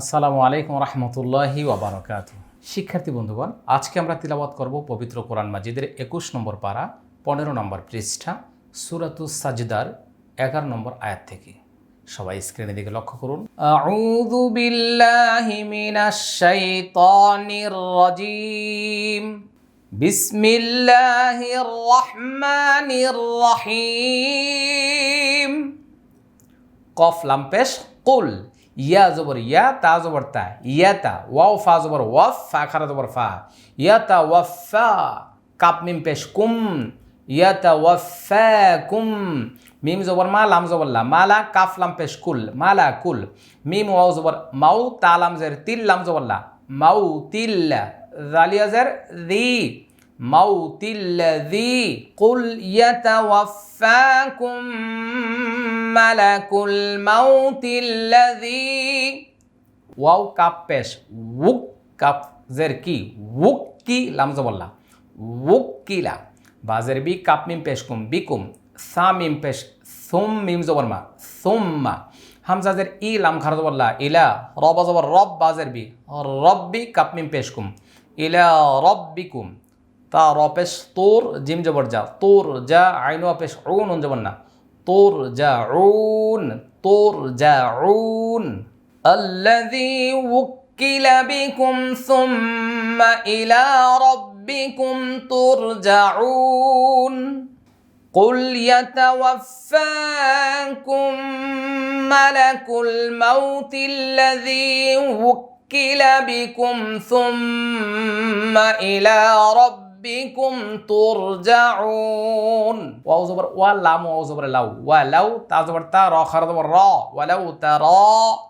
আসসালামু আলাইকুম রহমতুল্লাহি ওবরাকাত শিক্ষার্থী বন্ধুগণ, আজকে আমরা তিলাবাত করব পবিত্র কোরআন মাজিদের একুশ নম্বর পারা, পনেরো নম্বর পৃষ্ঠা সুরাতুস সাজদার এগারো নম্বর আয়াত থেকে। সবাই স্ক্রিনের দিকে লক্ষ্য করুন। আউযু বিল্লাহি মিনাশ শাইতানির রাজিম। বিসমিল্লাহির রহমানির রহিম। কফ লাম্পেশ, কুল। ইয়া জবর ইয়া তা জবর তা ইয়াতা ওয়াও ফা জবর ওয়াফ ফা খারা জবর ফা ইয়াতা ওয়াফা কাপ মিম পেশ কুম ইয়াতা ওয়াফা কুম মিম জবর মা লাম জবর লা মালা কাফ লাম পেশ কুল মালা কুল মিম ওয়াও জবর মাউ তা লাম জের তিল লাম জবর লা মাউ তিল জালিয়া জের দি موت الذي قل يتوفاكم মালাকুল মাউতিল্লাযী। ওয়াও কাপ পেশ, উক কাপ জের কি? উক কি? লামজবল্লা উক কিলা বাজের বি কাপ মিম পেশ কুম বিকুম সা মিম পেশ, সোম মিম জবরমা সোম্মা হামসাজের ই লাম খার জবরলা ইলা রব জবর রব বাজের বি রব্বি কাপ মিম পেশ কুম, ইলা রব্বিকুম তা রপেশ তোর জিম জবর যা, তোর যা, আইনু পেশ অগুন জবর না। ترجعون ترجعون. الذي وكل بكم ثم إلى ربكم ترجعون. قل يتوفاكم ملك الموت الذي وكل بكم ثم إلى ربكم রব্বিকুম তুরজাউন ওয়াও জবর ওয়া লাম ওয়াও জবর লাউ ওয়া লাউ তা তা র খা জবর র ওয়া লাউ তা র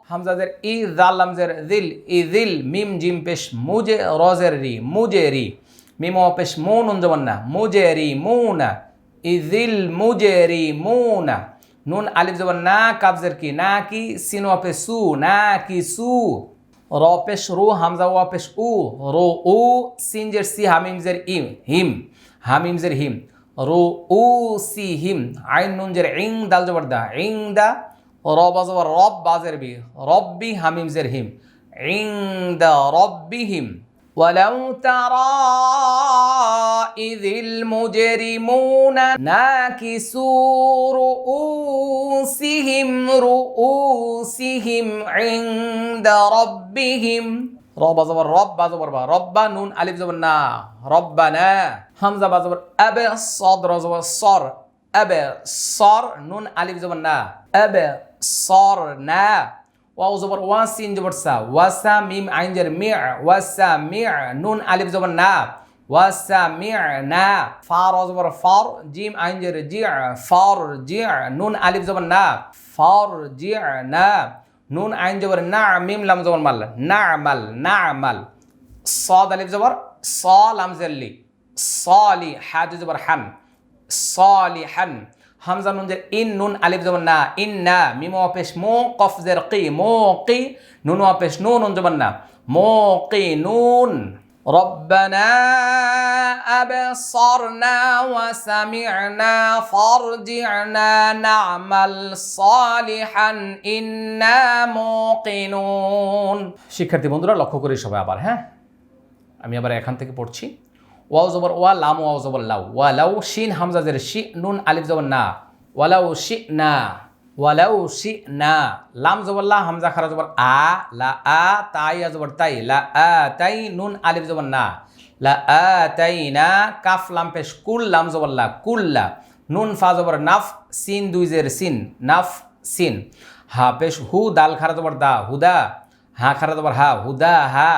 হামজা জের ই জাল লাম জের জিল ই জিল মিম জিম পেশ মুজে রজের রি মুজে রি মিম ও পেশ মুন উন জবর না মুজে রি মুনা ইজিল মুজে রি মুনা নুন আলিফ জবর না কাবজের কি না কি সিনো পে সু না কি সু র পেশ রু, হামজা ওয়া পেশ উ, রো উ, সিন জের সি, হামিম জের ইম, হিম, হামিম জের হিম, রো উ, সি, হিম, আইন নুন জের ইং, দাল জবর দা, ইং দা, রব জবর রব বাজের বি, রব্বি, হামিম জের হিম, ইং দা, রব্বি হিম। ولو ترى إذ المجرمون ناكسوا رؤوسهم رؤوسهم عند ربهم. رب زبر رب زبر با رب نون ألف زبر نا. ربنا. همزة زبر أب صاد را زبر صار أب صار نون ألف زبر نا. أب صار واو زبر وان سين زبر سا. وسميم عين جر ميع. وسميع نون ألف زبر نا. وسمعنا فار زبر فار جيم عين جر جيع. فارجع نون ألف زبر نا. فارجعنا نون عين زبر نع ميم لام زبر مل. نعمل نعمل صاد ألف زبر. صا لام زلي صالي حاد زبر حن. صالحا আলিফ জবর সালাম জেরলি সালি হাজ জবর হান সালিহান হামজা নুন জের ইন নুন আলিফ জবর না ইন না মিম অপেশ মো কফ জের কি মো কি নুন অপেশ নুন নুন জবর না মো কি নুন ربنا أبصرنا وسمعنا فارجعنا نعمل صالحا إنا موقنون শিক্ষার্থী বন্ধুরা লক্ষ্য করি সবাই আবার হ্যাঁ আমি আবার এখান থেকে পড়ছি ওয়াও জবর ওয়া লাম ওয়াও জবর লাউ। ওয়া লাউ শিন হামজা জের শি, নুন আলিফ জবর না। ওয়ালাউ শি না। ওয়ালাউ শি না। লাম জবর লা, হামজা খারা জবর আ, লা আ তাই জবর তাই, লা আ, তাই, নুন আলিফ জবর না। লা আ, তাই না, কাফ লাম পেশ কুল, লাম জবর লা কুল্লা নুন ফা জবর নাফ, সিন দুই জের সিন, নাফ, সিন। হা পেশ হু, দাল খারা জবর দা, হুদা। হা খারা জবর হা, হুদা, হা।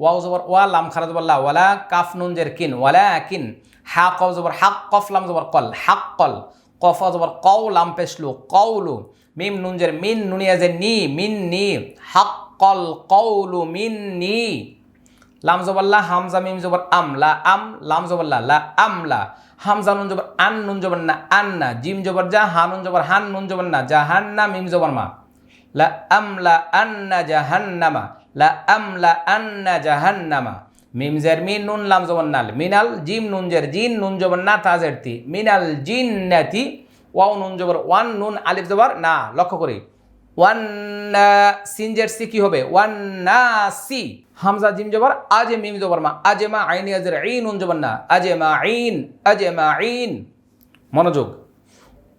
ওয়াও জবর, ওয়া লাম খারা জবর লা ওয়ালা কাফ নুন জের কিন, ওয়ালা কিন, হা কফ জবর হাক কফ লাম জবর কল হাক কল, কফ জবর কও লাম পেশলু, কওলু, মিম নুন জের মিন নুনিয়া জের নি, মিন নি হাক কল, কওলু, মিন নি। লাম জবল্লা হামজা, মিম জবর আম, লা আম, লাম জবল্লা লা আম, লা। হামজা নুন জবর আন, নুন জবর না আন্না জিম জবর যা, হা নুন জবর, হান নুন জবর না জাহান্না মিম জবর মা। লা আম, লা আমলা আন্না জাহান্নামা। লা আমলা আন্না জাহান্নামা মিম জের মিন নুন লাম জবর নাল মিনাল জিম নুন জের জিন নুন জবর না তাজের তি মিনাল জিন্নাতি ওয়াও নুন জবর ওয়ান নুন আলিফ জবর না লক্ষ্য করি ওয়ান্না সিনজের সি কি হবে ওয়ান্না সি হামজা জিম জবর আজে মিম জবর মা আজে মা আইন আজের আইন উন জবর না আজে মা আইন আজে মা আইন মনোযোগ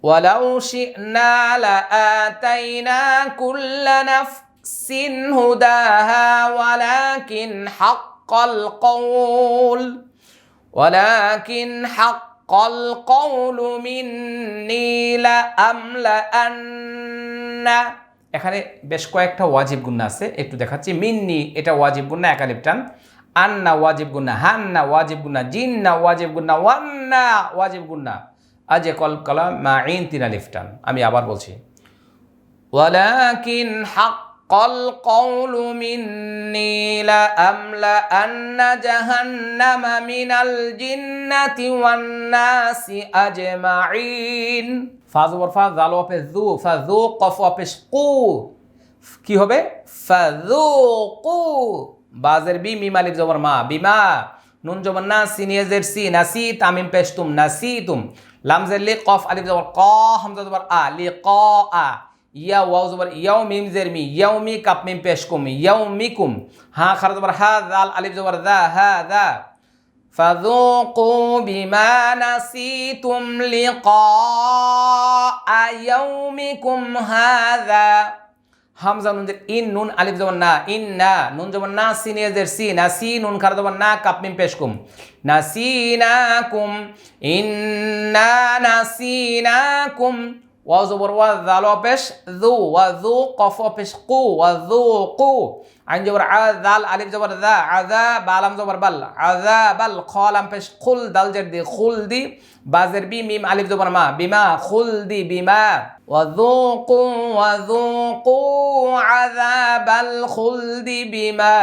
ولو شئنا لآتينا كل نفس هداها ولكن حق القول ولكن حق القول مني لأملأن এখানে বেশ কয়েকটা ওয়াজিব গুন্না আছে একটু দেখাচ্ছি মিন্নি এটা ওয়াজিব গুন্না একালিপ টান আন্না ওয়াজিব গুন্না হান্না ওয়াজিব গুন্না জিন্না ওয়াজিব গুন্না ওয়ান্না ওয়াজিব গুন্না আজে কল কলা মা ইন তিন আলিফ টান আমি আবার বলছি ولكن حق القول مني لأملأن جهنم من الجنة والناس أجمعين ফাজ ওপর ফাজ জাল অপে জু ফাজু কফ অপেশ কু কি হবে ফাজু কু বাজের বি মিম আলিফ জবর মা বিমা নুন জবর না সিনিয়াজের সি নাসি তামিম পেশ তুম নাসি তুম লামজের লি কফ আলিফ জবর ক হামজা জবর আ লি ক আ ইয়া ওয়াও জবর ইয়াও মিম জের মি ইয়াও মি কাপ মিম পেশ কুম ইয়াও মি কুম হা খার জবর হা জাল আলিফ জবর দা হা দা فذوقوا بما نسيتم لقاء يومكم هذا হামজা নুন ইন নুন আলিফ জবর না ইন না নুন জবর না সিনিয়াজের সি না সি নুন খার জবর না কাপ মিম পেশ কুম নাসিনাকুম ইন্না নাসিনাকুম ওয়া জবর ওয়া জাল পেশ যু ওয়া যু কফ পেশ কু ওয়া যু কু আইন জবর আ জাল আলিফ জবর দা আযা বালাম জবর বাল আযা বাল খলাম পেশ খুল দাল জের দি খুল দি বাজের বি মিম আলিফ জবর মা বিমা খুল দি বিমা وذوقوا وذوقوا عذاب الخلد بما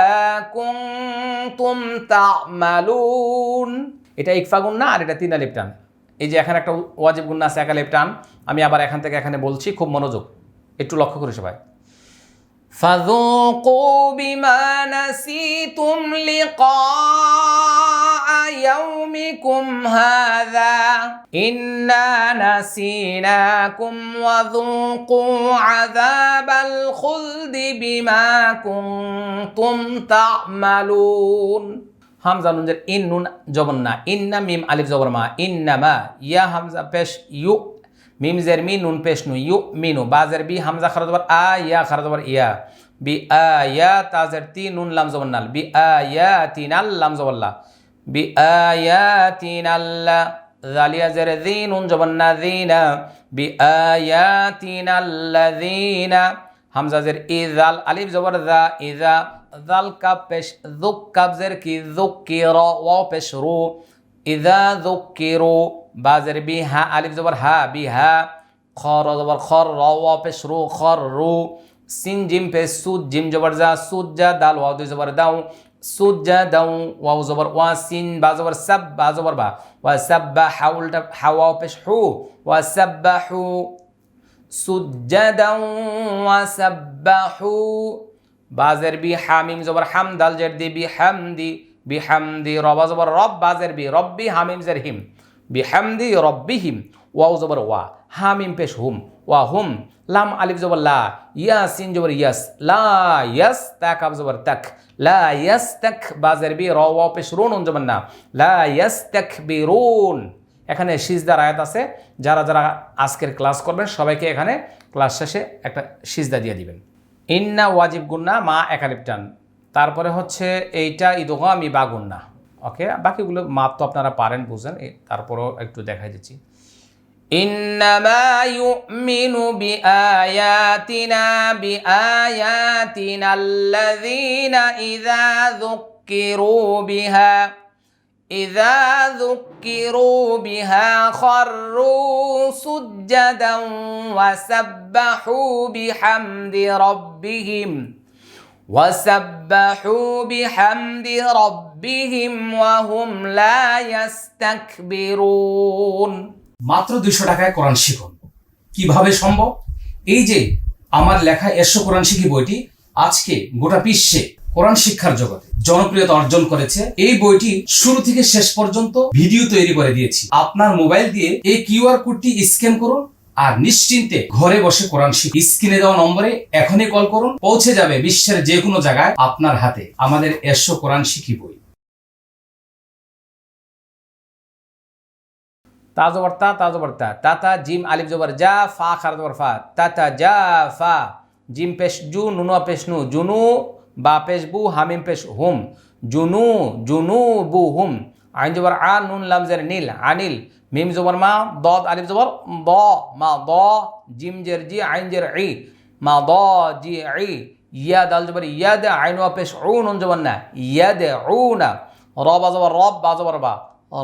كنتم تعملون এটা ইকফা গুন্না আর এটা তিন আলিফ টান এই যে এখানে একটা ওয়াজিব গুন্না আছে এক আলিফ টান আমি আবার এখান থেকে এখানে বলছি খুব মনোযোগ একটু লক্ষ্য করি সবাই فذوقوا بما نسيتم لقاء يومكم هذا إنا نسيناكم وذوقوا عذاب الخلد بما كنتم تعملون হামজা নুন জের ইন নুন জবর না। ইন্না মিম আলিফ জবর মা। ইন্নামা ইয়া হামজা পেশ ইউ মিম জের মি নুন পেশ নু ইউ মিনু বাজের বি হামজা খারা আ, ইয়া খারা ইয়া। বি আ, ইয়া তাজের তি নুন লাম জবর নাল বি আ, ইয়া তিনাল লাম জবর লা। বি আ, ইয়া তিনাল্লা জালিয়া জের জি নুন জবর না জিনা বি আ, ইয়া হামজা জের ইজাল আলিফ জবর দা ইজা জাল কাপ পেশ যুক কাপ জের কি যুকির ওয়াও পেশ রু ইজা যুকিরু বাজের বি হা আলিফ জবর হা বি হা খর জবর খর র ওয়া পেশ রু খর রু সিন জিম পেশ সুদ জিম জবর যা সুদ যা দাল ওয়াও দুই জবর দাও সুদ যা দাও ওয়াও জবর ওয়া সিন বা জবর সাব বা জবর বা ওয়া সাব্বা হাউলটা হাওয়া পেশ হু ওয়া সাব্বা হু সুজ্জাদাও ওয়া সাব্বাহু। বাজের বি হামিম জবর হাম, দাল জের দি বি হামদি বি হামদি রবা জবর রব, বাজের বি রব্বি, হামিম জের হিম। বি হামদি রব্বি হিম, ওয়াও জবর ওয়া, হামিম পেশ হুম, ওয়া হুম, লাম আলিফ জবর লা, ইয়াসিন জবর ইয়াস, লা ইয়াস তাক আব জবর তাক, লা ইয়াস তাক বাজের বি র ওয়া পেশ রুন জবর না, লা ইয়াস তাক বি রুন। এখানে সিজদার আয়াত আছে যারা যারা আজকের ক্লাস করবেন সবাইকে এখানে ক্লাস শেষে একটা সিজদা দিয়ে দিবেন ইন্না ওয়াজিব গুন্না মা একালিপ টান তারপরে হচ্ছে এইটা ইদোগামি বা গুন্না ওকে বাকিগুলো মাপ তো আপনারা পারেন বুঝেন এ- তারপরেও একটু দেখাই দিচ্ছি إنما يؤمن بآياتنا بآياتنا الذين إذا ذكروا بها إذا ذكروا بها خروا سجدا وسبحوا بحمد ربهم وسبحوا بحمد ربهم وهم لا يستكبرون মাত্র দুইশো টাকায় কোরআন শিখুন কিভাবে সম্ভব এই যে আমার লেখা এসো কোরআন শিখি বইটি আজকে গোটা বিশ্বে কোরআন শিক্ষার জগতে জনপ্রিয়তা অর্জন করেছে। এই বইটি শুরু থেকে শেষ পর্যন্ত ভিডিও তৈরি করে দিয়েছি। আপনার মোবাইল দিয়ে এই কিউআর কোডটি স্ক্যান করুন আর নিশ্চিন্তে ঘরে বসে কোরআন শিখ স্ক্রিনে দেওয়া নম্বরে এখনই কল করুন। পৌঁছে যাবে বিশ্বের যে কোনো জায়গায় আপনার হাতে। আমাদের এসো কোরআন শিখি বই। তা জবর তা তা জবর তা। তা তা, জিম, আলিফ, জবর যা ফা খার জবর, ফা। তা তা যা ফা। জিম, পেশ, জু নুন পেশ, নু জুনু বা পেশ বু, হামিম পেশ হুম। জুনু জুনু বু হুম। আইন জবর আ, নুন লামজের নীল, আনিল। মিম জবর মা দ আলিফ জবর দ, মা, দ, জিম, জের, জি, আইন জের, ই। মা, দ, জি, ই। ইয়া, দাল জবর ইয়া দে, আইন ওয়া পেশ উ, নুন জবর না। ইয়া দে, উ না। রব জবর রব বা জবর বা।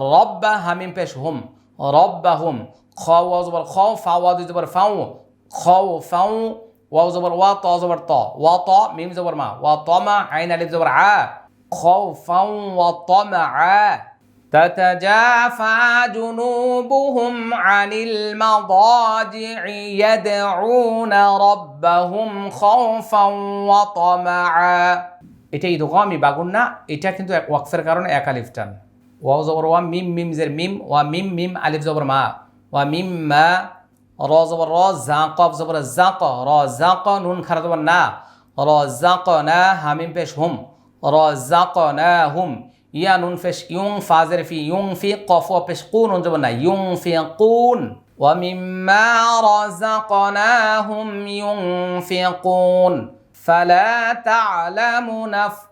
রব বা হামিম পেশ হুম। রব বা হুম। খ, ওয়া জবর খ, ফা, ওয়া জবর ফাউ খ ফাউ واو زبر وا طا زبر طا وا طا ميم زبر ما وا طمع عين الف زبر ع خوفا وطمعا تتجافى جنوبهم عن المضاجع يدعون ربهم خوفا وطمعا এটা ইদগামি বাগুন না এটা কিন্তু এক ওয়াকফের কারণে এক আলিফ টান ওয়াও জবর ওয়া মিম মিম জের মিম ওয়া মিম মিম আলিফ জবর মা ওয়া মিম মা را زبر را زنقا زبر زنقا را زنقا نون خرد و نه. را زنقا نه همین پش هم. را زنقا نه هم. یا نون فش یون فازر فی یون فی قاف و پش قون جبر نه. یون فی قون. و مما رزقناهم ينفقون فلا تعلم نفس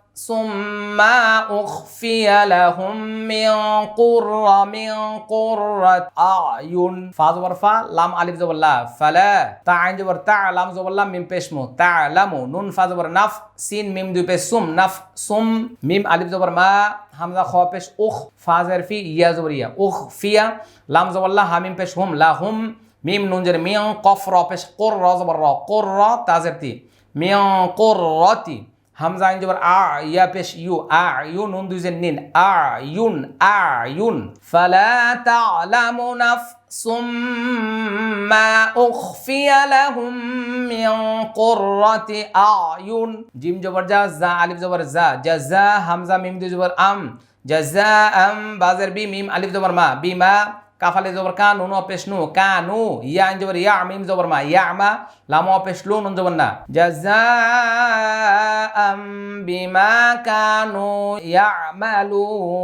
ما أخفي لهم من قرة من قرة أعين فا زبر فا لام ألف زبر لا فلا تا عين زبر تا لام زبر لام ميم بشمو تعلمو نون فا زبر نف سين ميم دو بش سم نف سم ميم ألف زبر ما হামজা খ পেশ উখ ফাজের ফি ইয়া জবর ইয়া উখ ফিয়া লাম জবর লা হামিম পেশ হুম লা হুম মিম নুন জের মিয়ং কফ র পেশ কোর র জবর র কোর র তাজের তি মিয়ং কোর রতি হামজা আইন জবর আ, ইয়া পেশ, ইউ, আ, ইউ, নুন দুই জের নিন। আ, ইউন আ, ইউন। ফালা তা'লামু নাফসুম মা উখফিয়া লাহুম মিন কুররাতি আয়ুন। জিম জবর জা জা আলিফ জবর জা জাজা হামজা, মিম দুই জবর আম জাজা আম, বাজের বি, মিম, আলিফ জবর মা বিমা كاف عليه زبر كان نون وابش نو كانوا يا انجبر يا عميم زبر ما يا لا مو وابش لون انجبر نا. جزاء بما كانوا يعملون.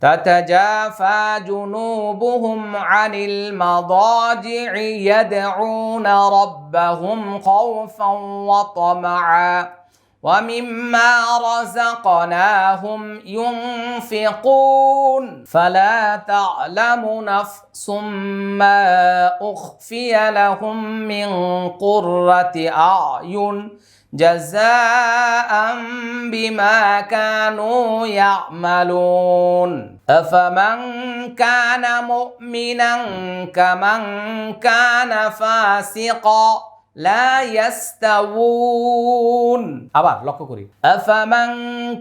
تتجافى جنوبهم عن المضاجع يدعون ربهم خوفا وطمعا. ومما رزقناهم ينفقون. فلا تعلم نفس ما أخفي لهم من قرة أعين جزاء بما كانوا يعملون. أفمن كان مؤمنا كمن كان فاسقا؟ لا يستوون আবার লক্ষ্য করি أفمن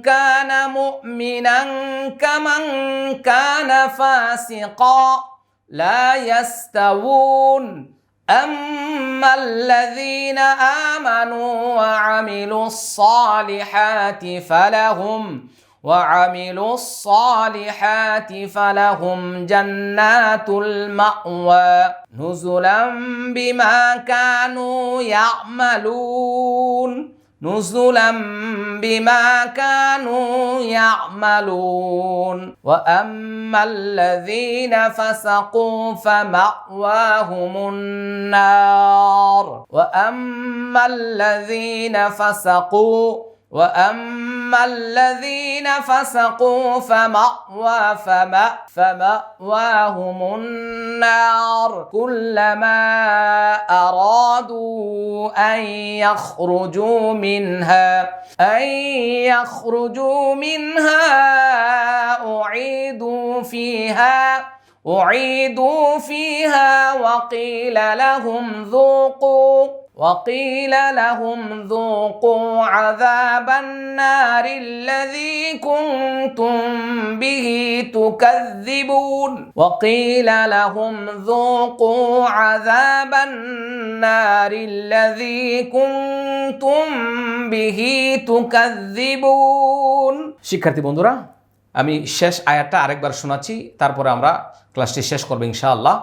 كان مؤمنا كمن كان فاسقا لا يستوون أما الذين آمنوا وعملوا الصالحات فلهم وعملوا الصالحات فلهم جنات المأوى نزلا بما كانوا يعملون. نزلا بما كانوا يعملون. وأما الذين فسقوا فمأواهم النار. وأما الذين فسقوا واما الذين فسقوا فمأوى فما فمأواهم النار كلما ارادوا ان يخرجوا منها ان يخرجوا منها اعيدوا فيها اعيدوا فيها وقيل لهم ذوقوا وقيل لهم ذوقوا عذاب النار الذي كنتم به تكذبون وقيل لهم ذوقوا عذاب النار الذي كنتم به تكذبون শিক্ষার্থী বন্ধুরা আমি শেষ আয়াতটা আরেকবার শোনাচ্ছি তারপরে আমরা ক্লাসটি শেষ করবো ইনশাআল্লাহ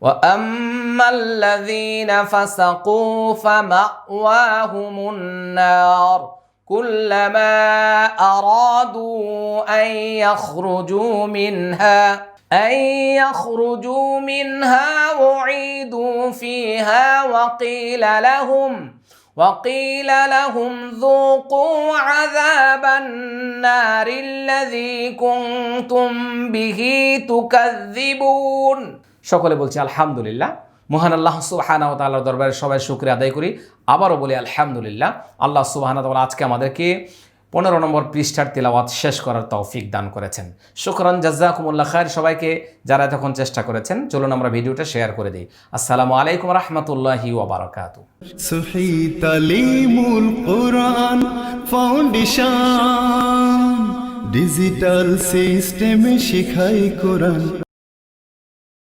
واما الذين فسقوا فماواهم النار كلما ارادوا ان يخرجوا منها ان يخرجوا منها اعيدوا فيها وقيل لهم وقيل لهم ذوقوا عذاب النار الذي كنتم به تكذبون সকলে বলছি, আলহামদুলিল্লাহ। মহান আল্লাহ সুবাহানা তাল্লাহ দরবারে সবাই শুক্রিয়া আদায় করি। আবারও বলি, আলহামদুলিল্লাহ। আল্লাহ সুবাহানা তাল্লাহ আজকে আমাদেরকে পনেরো নম্বর পৃষ্ঠার তিলাওয়াত শেষ করার তৌফিক দান করেছেন। শুকরান জাজাকুমুল্লাহ খায়ের সবাইকে যারা এতক্ষণ চেষ্টা করেছেন, চলুন আমরা ভিডিওটা শেয়ার করে দিই। আসসালামু আলাইকুম রহমতুল্লাহি ফাউন্ডেশন, ডিজিটাল সিস্টেমে শিখাই কোরআন।